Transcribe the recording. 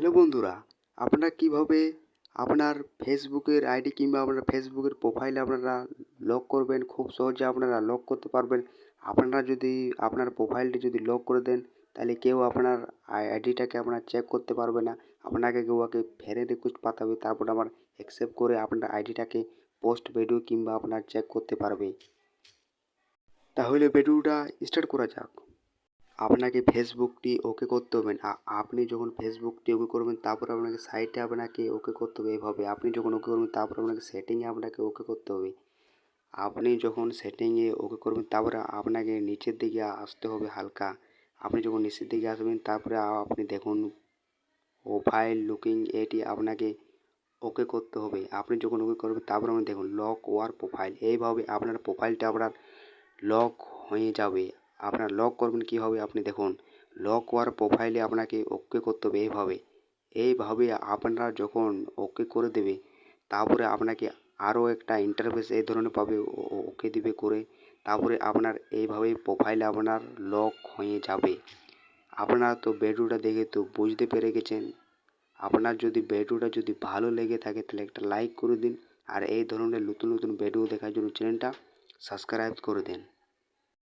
Hello বন্ধুরা, আপনারা কীভাবে আপনার ফেসবুকের আইডি কিংবা আপনার ফেসবুকের প্রোফাইল আপনারা লক করবেন, খুব সহজে আপনারা লক করতে পারবেন। আপনারা যদি আপনার প্রোফাইলটি যদি লক করে দেন, তাহলে কেউ আপনার আইডিটাকে আপনার চেক করতে পারবে না। আপনাকে কেউ আগে ফেরে রিকোয়েস্ট পাঠাবে, তারপর আবার অ্যাকসেপ্ট করে আপনার আইডিটাকে পোস্ট ভিডিও কিংবা আপনার চেক করতে পারবে। তাহলে ভিডিওটা স্টার্ট করা যাক। আপনাকে ফেসবুকটি ওকে করতে হবে আ- আপনি যখন ফেসবুকটি ওকে করবেন, তারপর আপনাকে সাইটে আপনাকে ওকে করতে হবে এভাবে। আপনি যখন ওকে করবেন, তারপর আপনাকে সেটিংয়ে আপনাকে ওকে করতে হবে। আপনি যখন সেটিংয়ে ওকে করবেন, তারপরে আপনাকে নিচের দিকে আসতে হবে হালকা। আপনি যখন নিচের দিকে আসবেন, তারপরে আপনি দেখুন প্রোফাইল লুকিং এটি আপনাকে ওকে করতে হবে। আপনি যখন ওকে করবেন, তারপর আপনি দেখুন লক ওয়ার প্রোফাইল এইভাবে আপনার প্রোফাইলটা আপনার লক হয়ে যাবে। আপনার লক করবেন কীভাবে আপনি দেখুন লক হওয়ার প্রোফাইলে আপনাকে ওকে করতে হবে এইভাবে। এইভাবে আপনারা যখন ওকে করে দেবে, তারপরে আপনাকে আরও একটা ইন্টারফেস এই ধরনের পাবে ওকে দিবে করে। তারপরে আপনার এইভাবেই প্রোফাইলে আপনার লক হয়ে যাবে। আপনারা তো ভিডিওটা দেখে তো বুঝতে পেরে গেছেন। আপনার যদি ভিডিওটা যদি ভালো লেগে থাকে, তাহলে একটা লাইক করে দিন। আর এই ধরনের নতুন নতুন ভিডিও দেখার জন্য চ্যানেলটা সাবস্ক্রাইব করে দিন।